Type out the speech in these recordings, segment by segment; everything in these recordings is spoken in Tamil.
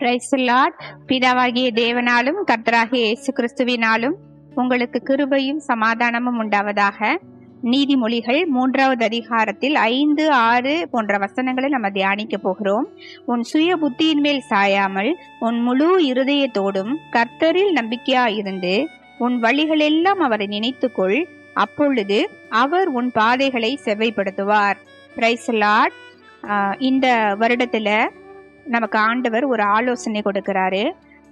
பிரைஸ் லார்ட் பிதாவாகிய தேவனாலும் கர்த்தராகிய இயேசு கிறிஸ்துவினாலும் உங்களுக்கு கிருபையும் சமாதானமும் உண்டாவதாக. நீதிமொழிகள் மூன்றாவது அதிகாரத்தில் ஐந்து ஆறு போன்ற வசனங்களை நம்ம தியானிக்க போகிறோம். உன் சுய புத்தியின் மேல் சாயாமல் உன் முழு இருதயத்தோடும் கர்த்தரில் நம்பிக்கையா இருந்து உன் வழிகளெல்லாம் அவரை நினைத்துக்கொள். அப்பொழுது அவர் உன் பாதைகளை செவ்வைப்படுத்துவார். பிரைஸ் லார்ட் இந்த வருடத்துல நமக்கு ஆண்டவர் ஒரு ஆலோசனை கொடுக்கிறாரு.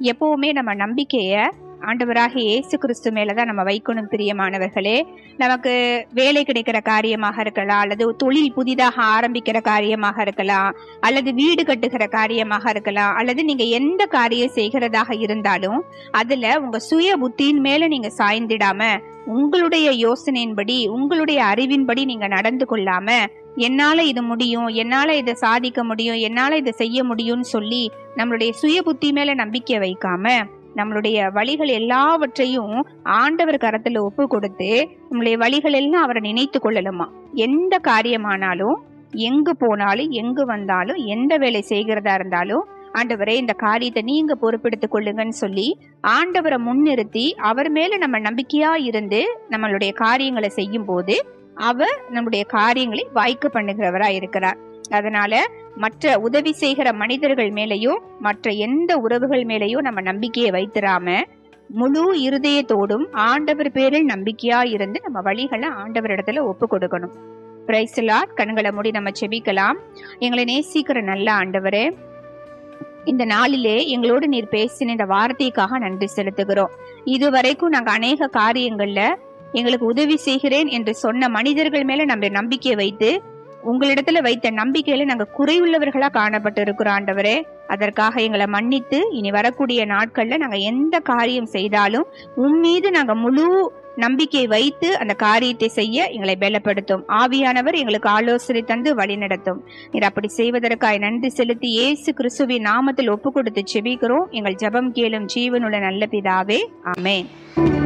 எப்போவுமே நம்ம நம்பிக்கையை ஆண்டவராக இயேசு கிறிஸ்து மேலதான் நம்ம வைக்கணும் பிரியமானவர்களே. நமக்கு வேலை கிடைக்கிற காரியமாக இருக்கலாம் அல்லது தொழில் புதிதாக ஆரம்பிக்கிற காரியமாக இருக்கலாம் அல்லது வீடு கட்டுகிற காரியமாக இருக்கலாம் அல்லது நீங்க எந்த காரியம் செய்கிறதாக இருந்தாலும் அதுல உங்க சுய புத்தியின் மேல நீங்க சாய்ந்திடாம உங்களுடைய யோசனையின்படி உங்களுடைய அறிவின்படி நீங்க நடந்து கொள்ளாம என்னால இது முடியும் என்னால இதை சாதிக்க முடியும் என்னால இதை செய்ய முடியும்னு சொல்லி நம்மளுடைய சுய புத்தி மேல நம்பிக்கை வைக்காம நம்மளுடைய வழிகள் எல்லாவற்றையும் ஆண்டவர் கரத்துல ஒப்பு கொடுத்து நம்மளுடைய வழிகள் எல்லாம் அவரை நினைத்து கொள்ளலுமா எந்த காரியமானாலும் எங்கு போனாலும் எங்கு வந்தாலும் எந்த வேலை செய்கிறதா இருந்தாலும் ஆண்டவரே இந்த காரியத்தை நீங்க பொறுப்பெடுத்துக் கொள்ளுங்கன்னு சொல்லி ஆண்டவரை முன்னிறுத்தி அவர் மேல நம்ம நம்பிக்கையா இருந்து நம்மளுடைய காரியங்களை செய்யும் போது அவர் நம்முடைய காரியங்களை வாய்க்க பண்ணுகிறவரா இருக்கிறார். அதனால மற்ற உதவி செய்கிற மனிதர்கள் மேலையும் மற்ற எந்த உறவுகள் மேலையும் நம்ம நம்பிக்கையை வைத்திராம முழு இருதயத்தோடும் ஆண்டவர் பேரில் நம்பிக்கையா இருந்து நம்ம வழிகளை ஆண்டவரிடத்துல ஒப்பு கொடுக்கணும். பிரைஸ்லா கண்களை மூடி நம்ம செபிக்கலாம். எங்களை நேசிக்கிற நல்ல ஆண்டவரே இந்த நாளிலே எங்களோடு நீர் பேசின இந்த வார்த்தைக்காக நன்றி செலுத்துகிறோம். இதுவரைக்கும் நாங்கள் அநேக காரியங்களில் எங்களுக்கு உதவி செய்கிறேன் என்று சொன்ன மனிதர்கள் மேல நம்ம நம்பிக்கையை வைத்து உங்களிடத்துல வைத்த நம்பிக்கையில நாங்க குறைவுள்ளவர்களா காணப்பட்டு இருக்கிறோம் ஆண்டவரே. அதற்காக எங்களை மன்னித்து இனி வரக்கூடிய நாட்கள்ல நாங்க எந்த காரியம் செய்தாலும் உன் மீது நாங்க முழு நம்பிக்கை வைத்து அந்த காரியத்தை செய்ய எங்களை பலப்படுத்தும். ஆவியானவர் எங்களுக்கு ஆலோசனை தந்து வழிநடத்தும் நீர் அப்படி செய்வதற்காக நன்றி செலுத்தி இயேசு கிறிஸ்துவின் நாமத்தில் ஒப்பு கொடுத்து செபிக்கிறோம். எங்கள் ஜெபம் கேளும் ஜீவனுள்ள நல்ல பிதாவே. ஆமென்.